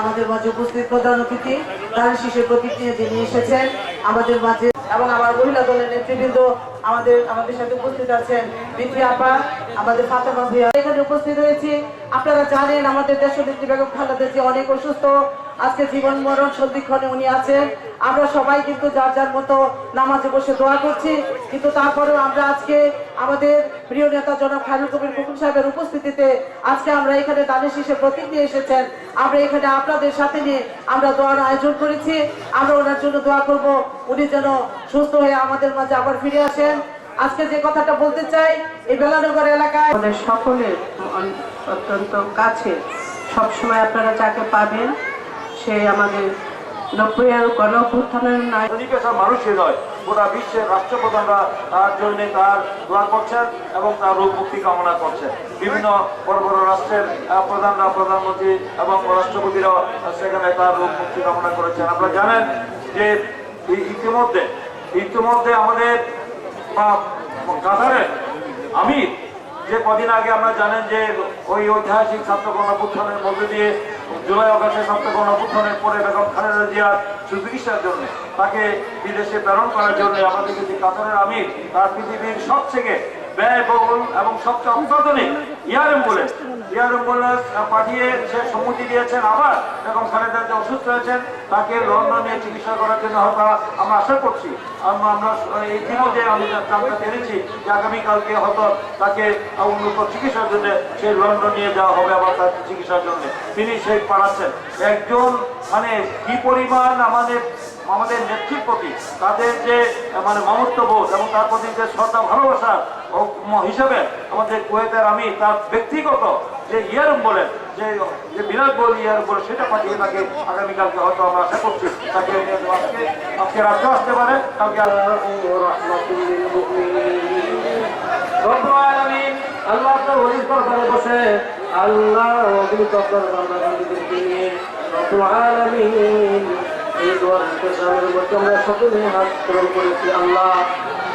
আমাদের মাঝে উপস্থিত প্রধান অতিথি তার শিশুর যিনি এসেছেন আমাদের মাঝে এবং আমার মহিলা দলের নেতৃবৃন্দ আমাদের আমাদের সাথে উপস্থিত আছেন আপা আমাদের ফাতেমা ভিয়া এখানে উপস্থিত হয়েছি আপনারা জানেন আমাদের দেশনেত্রী বেগম খালেদা যে অনেক অসুস্থ আজকে জীবন মরণ সন্ধিক্ষণে উনি আছেন। আমরা সবাই কিন্তু যার যার মতো নামাজে বসে দোয়া করছি। কিন্তু তারপরেও আমরা আজকে আমাদের প্রিয় নেতা জনাব খায়রুল কবির কুকুর সাহেবের উপস্থিতিতে আজকে আমরা এখানে দানের শীষের প্রতীক নিয়ে এসেছেন। আমরা এখানে আপনাদের সাথে নিয়ে আমরা দোয়ার আয়োজন করেছি। আমরা ওনার জন্য দোয়া করব। উনি যেন সুস্থ হয়ে আমাদের মাঝে আবার ফিরে আসেন। আজকে যে কথাটা বলতে চাই, এই বেলানগর এলাকায় সকলের অত্যন্ত কাছে সবসময় আপনারা যাকে পাবেন সে আমাদের নব্বই আর গণঅভ্যুত্থানের নয় ধনী মানুষই নয়, গোটা বিশ্বের রাষ্ট্রপ্রধানরা তার জন্য তার দোয়া করছেন এবং তার রোগ মুক্তি কামনা করছেন। বিভিন্ন বড় বড় রাষ্ট্রের প্রধানরা, প্রধানমন্ত্রী এবং রাষ্ট্রপতিরাও সেখানে তার রোগ মুক্তি কামনা করেছেন। আপনারা জানেন যে ইতিমধ্যে ইতিমধ্যে আমাদের কাতারের আমির যে কদিন আগে আমরা জানেন যে ওই ঐতিহাসিক ছাত্র গণপুত্থানের মধ্যে দিয়ে জুলাই অগাস্টে ছাত্র গণপুত্থানের পরে বেগম খালেদা জিয়ার সুচিকিৎসার জন্য, তাকে বিদেশে প্রেরণ করার জন্য আমাদের কিন্তু কাতারের আমির, তার পৃথিবীর সবথেকে ব্যয়বহুল এবং সবচেয়ে অত্যাধুনিক এয়ার অ্যাম্বুলেন্স এয়ার অ্যাম্বুলেন্স পাঠিয়ে সে সম্মতি দিয়েছেন। আবার বেগম খালেদা যে অসুস্থ হয়েছেন, তাকে লন্ডনে চিকিৎসা করার জন্য হয়তো আমরা আশা করছি। আমরা ইতিমধ্যে আমি জানতে পেরেছি যে আগামীকালকে হয়তো তাকে উন্নত চিকিৎসার জন্য সেই লন্ডন নিয়ে যাওয়া হবে আবার তার চিকিৎসার জন্য। তিনি সেই পাঠাচ্ছেন। একজন মানে কি পরিমাণ আমাদের আমাদের নেত্রীর তাদের যে মানে মমত্ববোধ এবং তার প্রতি যে শ্রদ্ধা, ভালোবাসা হিসাবে আমাদের কুয়েতের আমি তার ব্যক্তিগত যে ইয়ারম বলেন, যে যে বিরাট বল ইয়ার বলে সেটা পাঠিয়ে তাকে আগামীকালকে হয়তো আমরা আশা করছি। তাকে আজকে আজকে রাত্রে আসতে পারে। কালকে আল্লাহ আপনার আল্লাহ এই পূরণ করেছি। আল্লাহ,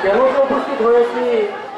কেন উপস্থিত হয়েছি?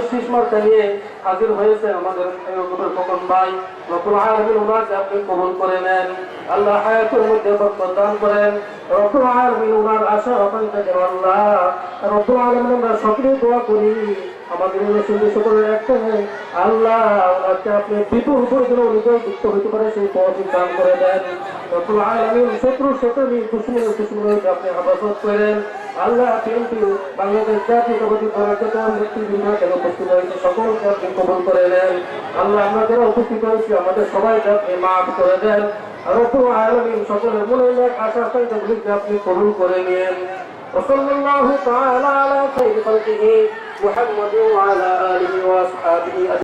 শীষ নিয়ে হাজির হয়েছে আমাদের ভাই। আপনি করে নেন। আল্লাহ দান করেন। আল্লাহ। করি। আমাদের সকলের একটা আল্লাহ আপনি বিপুল উপরে যুক্ত হইতে পারে, সেই পথ দান করে দেন। আলামিন শত্রু আপনি হেফাজত করেন। আল্লাহ বিএনপি বাংলাদেশ জাতীয়তাবাদী দলের নেতৃবৃন্দ কেন উপস্থিত হয়েছে সকলকে আপনি কবুল করে নেন আল্লাহ আমরা যারা উপস্থিত হয়েছি আমাদের সবাইকে আপনি মাফ করে দেন আর রব্বুল আলামিন সকলের মনে এক আশা আকাঙ্ক্ষাগুলিকে আপনি কবুল করে নিন وصلى الله تعالى على خير خلقه محمد وعلى آله وأصحابه أجمعين